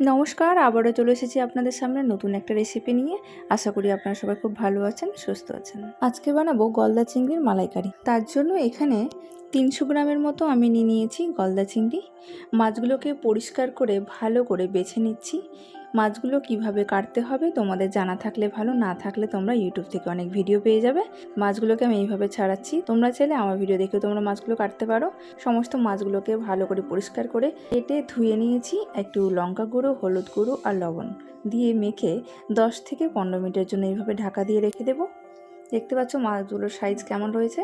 নমস্কার, আবারও চলে এসেছি আপনাদের সামনে নতুন একটা রেসিপি নিয়ে। আশা করি আপনারা সবাই খুব ভালো আছেন, সুস্থ আছেন। আজকে বানাবো গলদা চিংড়ির মালাইকারি। তার জন্য এখানে তিনশো গ্রামের মতো আমি নিয়ে নিয়েছি গলদা চিংড়ি। মাছগুলোকে পরিষ্কার করে ভালো করে বেছে নিচ্ছি। মাছগুলো কীভাবে কাটতে হবে তোমাদের জানা থাকলে ভালো, না থাকলে তোমরা ইউটিউব থেকে অনেক ভিডিও পেয়ে যাবে। মাছগুলোকে আমি এইভাবে ছাড়াচ্ছি। তোমরা চাইলে আমার ভিডিও দেখে তোমরা মাছগুলো কাটতে পারো। সমস্ত মাছগুলোকে ভালো করে পরিষ্কার করে কেটে ধুয়ে নিয়েছি একটু লঙ্কা গুঁড়ো, হলুদ গুঁড়ো আর লবণ। দিয়ে মেখে দশ থেকে পনেরো মিনিটের জন্য এইভাবে ঢাকা দিয়ে রেখে দেবো। দেখতে পাচ্ছ মাছগুলোর সাইজ কেমন রয়েছে?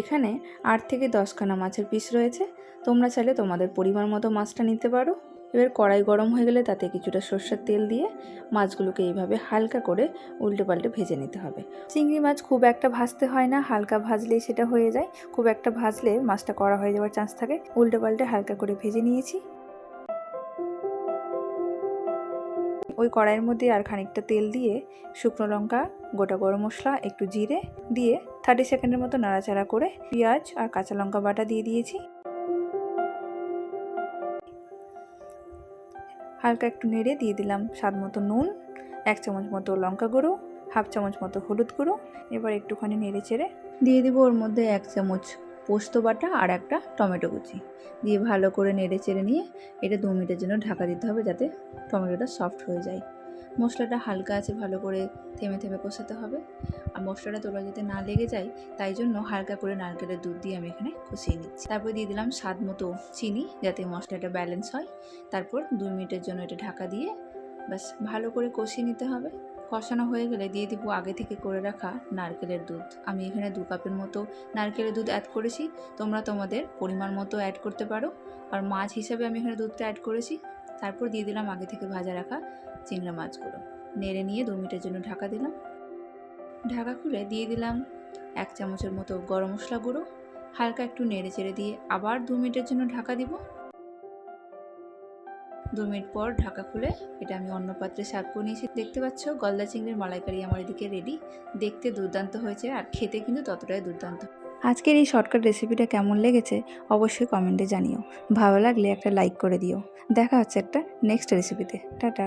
এখানে আট থেকে দশখানা মাছের পিস রয়েছে। তোমরা চাইলে তোমাদের পরিমাণ মতো মাছটা নিতে পারো। এবার কড়াই গরম হয়ে গেলে তাতে কিছুটা সর্ষের তেল দিয়ে মাছগুলোকে এইভাবে হালকা করে উল্টে পাল্টে ভেজে নিতে হবে। চিংড়ি মাছ খুব একটা ভাজতে হয় না, হালকা ভাজলেই সেটা হয়ে যায়। খুব একটা ভাজলে মাছটা কড়া হয়ে যাওয়ার চান্স থাকে। উল্টে পাল্টে হালকা করে ভেজে নিয়েছি। ওই কড়াইয়ের মধ্যে আর খানিকটা তেল দিয়ে শুকনো লঙ্কা, গোটা গরম মশলা, একটু জিরে দিয়ে থার্টি সেকেন্ডের মতো নাড়াচাড়া করে পেঁয়াজ আর কাঁচা লঙ্কা বাটা দিয়ে দিয়েছি। হালকা একটু নেড়ে দিয়ে দিলাম স্বাদ মতো নুন, এক চামচ মতো লঙ্কা গুঁড়ো, হাফ চামচ মতো হলুদ গুঁড়ো। এবার একটুখানি নেড়ে চেড়ে দিয়ে দিব ওর মধ্যে এক চামচ পোস্ত বাটা আর একটা টমেটো কুচি। দিয়ে ভালো করে নেড়ে চেড়ে নিয়ে এটা দু মিনিটের জন্য ঢাকা দিতে হবে যাতে টমেটোটা সফট হয়ে যায়। মশলাটা হালকা আছে, ভালো করে থেমে থেমে কষাতে হবে। আর মশলাটা তোলা যাতে না লেগে যায়, তাই জন্য হালকা করে নারকেলের দুধ দিয়ে আমি এখানে কষিয়ে নিচ্ছি। তারপর দিয়ে দিলাম স্বাদ মতো চিনি যাতে মশলাটা ব্যালেন্স হয়। তারপর দুই মিনিটের জন্য এটা ঢাকা দিয়ে ব্যাস, ভালো করে কষিয়ে নিতে হবে। কষানো হয়ে গেলে দিয়ে দিব আগে থেকে করে রাখা নারকেলের দুধ। আমি এখানে দু কাপের মতো নারকেলের দুধ অ্যাড করেছি। তোমরা তোমাদের পরিমাণ মতো অ্যাড করতে পারো। আর মাছ হিসাবে আমি এখানে দুধটা অ্যাড করেছি। তারপর দিয়ে দিলাম আগে থেকে ভাজা রাখা চিংড়া মাছগুলো। নেড়ে নিয়ে দু মিনিটের জন্য ঢাকা দিলাম। ঢাকা খুলে দিয়ে দিলাম এক চামচের মতো গরম মশলা গুঁড়ো। হালকা একটু নেড়ে চেড়ে দিয়ে আবার দু মিনিটের জন্য ঢাকা দিব। দু মিনিট পর ঢাকা খুলে এটা আমি অন্য পাত্রে সার্ভ করে নিয়েছি। দেখতে পাচ্ছ? গলদা চিংড়ির মালাইকারি আমার এদিকে রেডি দেখতে দুর্দান্ত হয়েছে আর খেতে কিন্তু ততটাই দুর্দান্ত। আজকের এই শর্টকাট রেসিপিটা কেমন লেগেছে অবশ্যই কমেন্টে জানিও। ভালো লাগলে একটা লাইক করে দিও। দেখা হচ্ছে একটা নেক্সট রেসিপিতে টাটা!